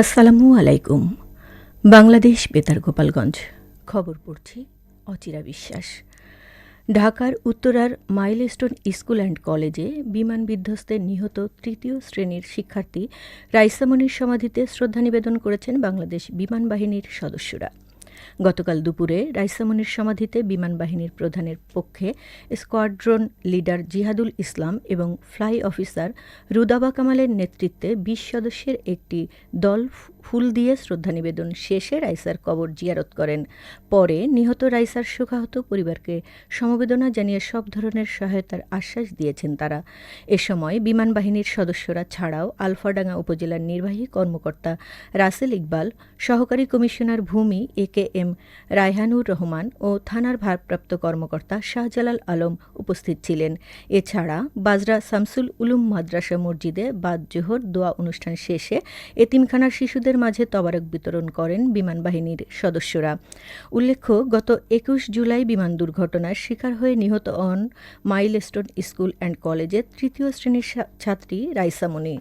আসসালামু আলাইকুম। বাংলাদেশ বেতার গোপালগঞ্জ। খবর পড়ছি অচিরা বিশ্বাস। ঢাকার উত্তরার মাইলস্টোন স্কুল অ্যান্ড কলেজে বিমান বিধ্বস্তে নিহত তৃতীয় শ্রেণির শিক্ষার্থী রাইসামনির সমাধিতে শ্রদ্ধা নিবেদন করেছেন বাংলাদেশ বিমান বাহিনীর সদস্যরা। গতকাল দুপুরে রাইসামনির সমাধিতে বিমান বাহিনীর প্রধানের পক্ষে স্কোয়াড্রন লিডার জিহাদুল ইসলাম এবং ফ্লাই অফিসার রুদাবা কামালের নেতৃত্বে বিশ সদস্যের একটি দল ফুল দিয়ে শ্রদ্ধা নিবেদন শেষে রাইসার কবর জিয়ারত করেন। পরে নিহত রাইসার শোকাহত পরিবারকে সমবেদনা জানিয়ে সব ধরনের সহায়তার আশ্বাস দিয়েছেন তারা। এ সময় বিমান বাহিনীর সদস্যরা ছাড়াও আলফাডাঙ্গা উপজেলার নির্বাহী কর্মকর্তা রাসেল ইকবাল, সহকারী কমিশনার ভূমি এ কে এম রায়হানুর রহমান ও থানার ভারপ্রাপ্ত কর্মকর্তা শাহজালাল আলম উপস্থিত ছিলেন। এছাড়া বাজরা শামসুল উলুম মাদ্রাসা মসজিদে বাদ জোহর দোয়া অনুষ্ঠান শেষে এতিমখানার শিশুদের মাঝে তবারক বিতরণ করেন বিমান বাহিনীর সদস্যরা। উল্লেখ্য, গত একুশ জুলাই বিমান দুর্ঘটনার শিকার হয়ে নিহত হন মাইলস্টোন স্কুল অ্যান্ড কলেজের তৃতীয় শ্রেণির ছাত্রী রাইসামণি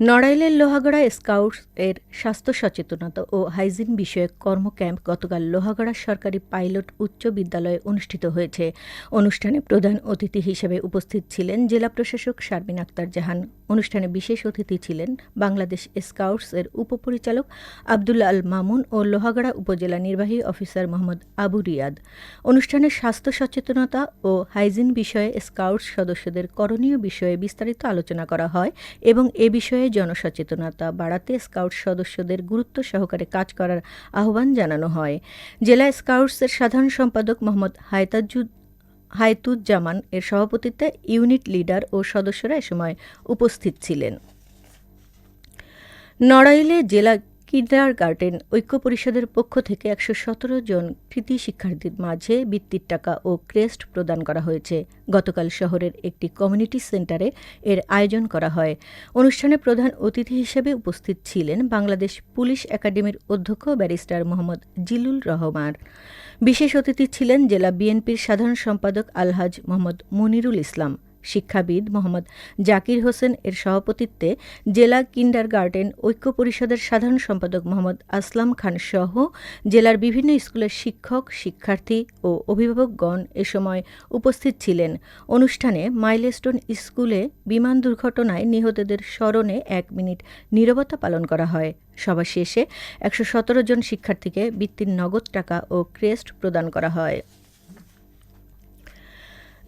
নড়াইলের লোহাগড়া স্কাউটস এর স্বাস্থ্য সচেতনতা ও হাইজিন বিষয়ক কর্মক্যাম্প গতকাল লোহাগড়া সরকারি পাইলট উচ্চ বিদ্যালয়ে অনুষ্ঠিত হয়েছে। অনুষ্ঠানে প্রধান অতিথি হিসেবে উপস্থিত ছিলেন জেলা প্রশাসক শারমিন আক্তার জাহান। অনুষ্ঠানে বিশেষ অতিথি ছিলেন বাংলাদেশ স্কাউটস এর উপপরিচালক আবদুল্লা আল মামুন ও লোহাগড়া উপজেলা নির্বাহী অফিসার মোহাম্মদ আবু রিয়াদ। অনুষ্ঠানে স্বাস্থ্য সচেতনতা ও হাইজিন বিষয়ে স্কাউটস সদস্যদের করণীয় বিষয়ে বিস্তারিত আলোচনা করা হয় এবং এ বিষয়ে জনসচেতনতা বাড়াতে স্কাউট সদস্যদের গুরুত্ব সহকারে কাজ করার আহ্বান জানানো হয়। জেলা স্কাউটসের সাধারণ সম্পাদক মোহাম্মদ হায়তাজুদ হায়তুজ্জামান এর সভাপতিত্বে ইউনিট লিডার ও সদস্যরা এ সময় উপস্থিত ছিলেন। নড়াইলে জেলা কিন্ডার গার্ডেন ঐক্য পরিষদের পক্ষ থেকে একশো সতেরো জন কৃতি শিক্ষার্থীর মাঝে বৃত্তির টাকা ও ক্রেস্ট প্রদান করা হয়েছে। গতকাল শহরের একটি কমিউনিটি সেন্টারে এর আয়োজন করা হয়। অনুষ্ঠানে প্রধান অতিথি হিসেবে উপস্থিত ছিলেন বাংলাদেশ পুলিশ একাডেমির অধ্যক্ষ ব্যারিস্টার মোহাম্মদ জিলুল রহমান। বিশেষ অতিথি ছিলেন জেলা বিএনপির সাধারণ সম্পাদক আলহাজ মোহাম্মদ মনিরুল ইসলাম। শিক্ষাবিদ মোহাম্মদ জাকির হোসেন এর সভাপতিত্বে জেলা কিন্ডার গার্ডেন ঐক্য পরিষদের সাধারণ সম্পাদক মোহাম্মদ আসলাম খান সহ জেলার বিভিন্ন স্কুলের শিক্ষক, শিক্ষার্থী ও অভিভাবকগণ এ সময় উপস্থিত ছিলেন। অনুষ্ঠানে মাইলস্টোন স্কুলে বিমান দুর্ঘটনায় নিহতদের স্মরণে এক মিনিট নীরবতা পালন করা হয়। সভা শেষে একশো সতেরো জন শিক্ষার্থীকে বৃত্তির নগদ টাকা ও ক্রেস্ট প্রদান করা হয়।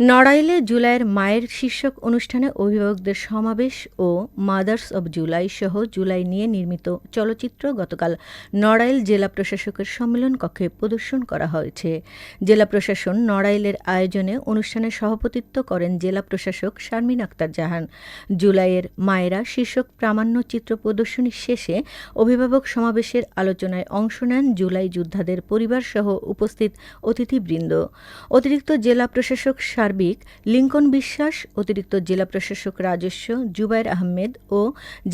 নড়াইলে জুলাইয়ের মায়ের শীর্ষক অনুষ্ঠানে অভিভাবকদের সমাবেশ ও মাদার্স অব জুলাই সহ জুলাই নিয়ে নির্মিত চলচ্চিত্র গতকাল নড়াইল জেলা প্রশাসকের সম্মেলন কক্ষে প্রদর্শন করা হয়েছে। জেলা প্রশাসন নড়াইলের আয়োজনে অনুষ্ঠানে সভাপতিত্ব করেন জেলা প্রশাসক শারমিন আক্তার জাহান। জুলাইয়ের মায়েরা শীর্ষক প্রামাণ্য চিত্র প্রদর্শনী শেষে অভিভাবক সমাবেশের আলোচনায় অংশ নেন জুলাই যোদ্ধাদের পরিবারসহ উপস্থিত অতিথিবৃন্দ। অতিরিক্ত জেলা প্রশাসক সার্বিক লিঙ্কন বিশ্বাস, অতিরিক্ত জেলা প্রশাসক রাজস্ব জুবাইর আহমেদ ও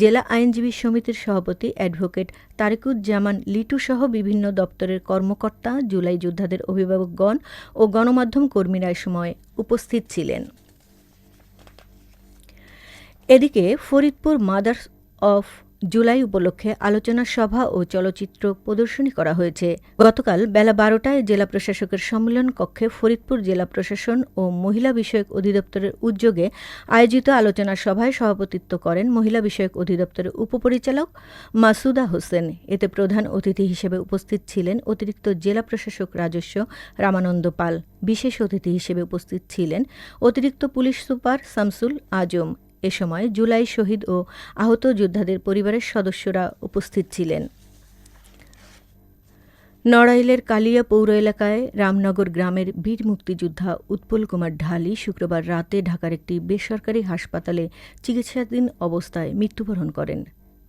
জেলা আইনজীবী সমিতির সভাপতি অ্যাডভোকেট তারিকুজ্জামান লিটু সহ বিভিন্ন দপ্তরের কর্মকর্তা, জুলাই যোদ্ধাদের অভিভাবকগণ ও গণমাধ্যম কর্মীরা সময় উপস্থিত ছিলেন। এদিকে ফরিদপুর মাদার্স অফ জুলাই উপলক্ষে আলোচনা সভা ও চলচ্চিত্র প্রদর্শনী করা হয়েছে। গতকাল বেলা বারোটায় জেলা প্রশাসকের সম্মেলন কক্ষে ফরিদপুর জেলা প্রশাসন ও মহিলা বিষয়ক অধিদপ্তরের উদ্যোগে আয়োজিত আলোচনা সভায় সভাপতিত্ব করেন মহিলা বিষয়ক অধিদপ্তরের উপপরিচালক মাসুদা হোসেন। এতে প্রধান অতিথি হিসেবে উপস্থিত ছিলেন অতিরিক্ত জেলা প্রশাসক রাজস্ব রামানন্দ পাল, বিশেষ অতিথি হিসেবে উপস্থিত ছিলেন অতিরিক্ত পুলিশ সুপার শামসুল আজম। এ সময় জুলাই শহীদ ও আহত যোদ্ধাদের পরিবারের সদস্যরা উপস্থিত ছিলেন। নড়াইলের কালিয়া পৌর এলাকায় রামনগর গ্রামের বীর মুক্তিযোদ্ধা উৎপল কুমার ঢালি শুক্রবার রাতে ঢাকার একটি বেসরকারি হাসপাতালে চিকিৎসাধীন অবস্থায় মৃত্যুবরণ করেন।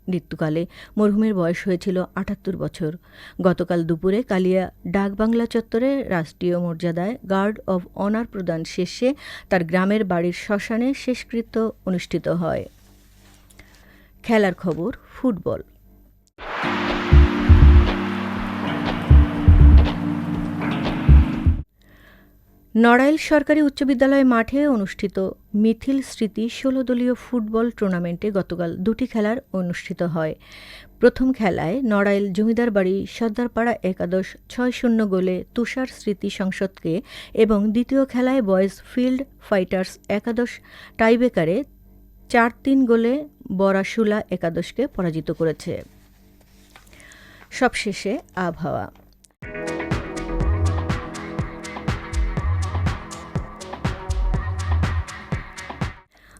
মৃত্যুকালে মরহুমের বয়স হয়েছিল আটাত্তর বছর। গতকাল দুপুরে কালিয়া ডাকবাংলা চত্বরে রাষ্ট্রীয় মর্যাদায় গার্ড অব অনার প্রদান শেষে তার গ্রামের বাড়ির শ্মশানে শেষকৃত্য অনুষ্ঠিত হয়। খেলার খবর, ফুটবল। নড়াইল সরকারি উচ্চ বিদ্যালয় মাঠে অনুষ্ঠিত মিথিল স্মৃতি ষোলো দলীয় ফুটবল টুর্নামেন্টে গতকাল দুটি খেলার অনুষ্ঠিত হয়। প্রথম খেলায় নড়াইল জমিদার বাড়ি সর্দারপাড়া একাদশ ছয় শূন্য গোলে তুষার স্মৃতি সংসদকে এবং দ্বিতীয় খেলায় বয়েজ ফিল্ড ফাইটার্স একাদশ টাইবেকারে চার তিন গোলে বরাশুলা একাদশকে পরাজিত করেছে। সবশেষে আবহাওয়া।